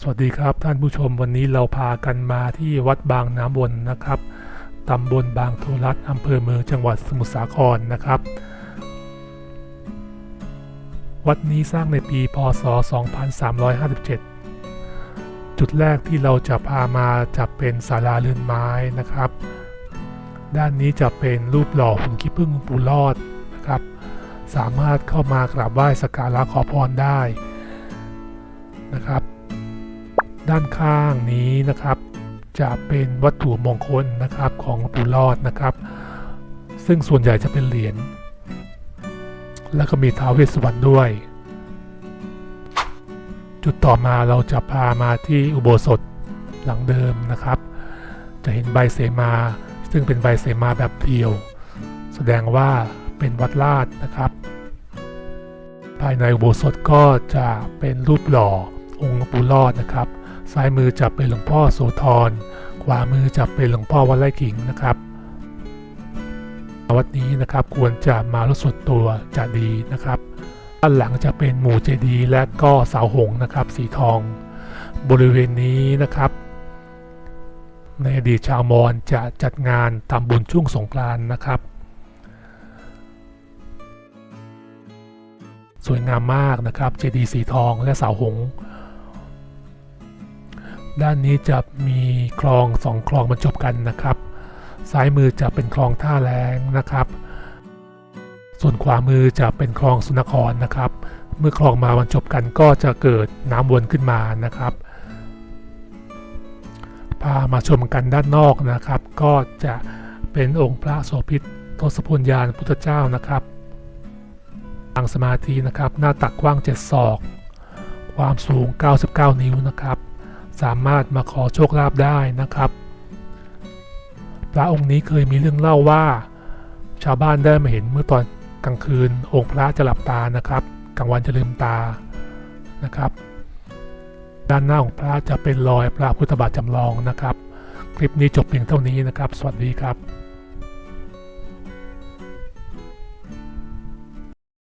สวัสดีครับท่านผู้ชมวันนี้เราพากันมาที่วัดบางน้ำวนนะครับตำบลบางโทรัสอำเภอเมืองจังหวัดสมุทรสาครนะครับ วัดนี้สร้างในปีพศ 2357 จุดแรกที่เราจะพามาจะเป็นศาลาเรือนไม้นะครับ ด้านนี้จะเป็นรูปหล่อหุ่นขี้ผึ้งปูรอดนะครับ สามารถเข้ามากราบไหว้สักการะขอพรได้นะครับ ด้านข้างนี้นะครับ จะเป็นวัตถุมงคลนะครับของหลวงปู่รอดนะครับ ซึ่งส่วนใหญ่จะเป็นเหรียญแล้วก็มีท้าวเวสสุวรรณด้วย จุดต่อมาเราจะพามาที่อุโบสถหลังเดิมนะครับ จะเห็นใบเสมา ซึ่งเป็นใบเสมาแบบเพียว แสดงว่าเป็นวัดลาดนะครับ ภายในอุโบสถก็จะเป็นรูปหล่อองค์ปู่รอดนะครับ ซ้ายมือจะเป็นหลวงพ่อโสธร ขวามือจะเป็นหลวงพ่อวัดไร่ขิงนะครับวัดนี้นะครับควรจะมารถส่วนตัวจะดีนะครับด้านหลังจะเป็นหมู่เจดีย์และก็เสาหงส์นะครับสีทอง บริเวณนี้นะครับ ในอดีตชาวมอญจะจัดงานทำบุญช่วงสงกรานต์นะครับ สวยงามมากนะครับเจดีย์สีทองและเสาหงส์ ด้านนี้จะมีคลองสองคลองบรรจบกันนะครับ ซ้ายมือจะเป็นคลองท่าแรงนะครับ ส่วนขวามือจะเป็นคลองสุนครนะครับ เมื่อคลองมาบรรจบกันก็จะเกิดน้ำวนขึ้นมานะครับ พามาชมกันด้านนอกนะครับ ก็จะเป็นองค์พระโสภิตทศพลยานพุทธเจ้านะครับปางสมาธินะครับ หน้าตักกว้าง 7 ศอก ความสูง 99 นิ้วนะครับ สามารถมาขอโชคลาภได้นะครับ พระองค์นี้เคยมีเรื่องเล่าว่า ชาวบ้านได้มาเห็นเมื่อตอนกลางคืนองค์พระจะหลับตานะครับกลางวันจะลืมตานะครับ ด้านหน้าของพระจะเป็นรอยพระพุทธบาทจำลองนะครับ คลิปนี้จบเพียงเท่านี้นะครับ สวัสดีครับ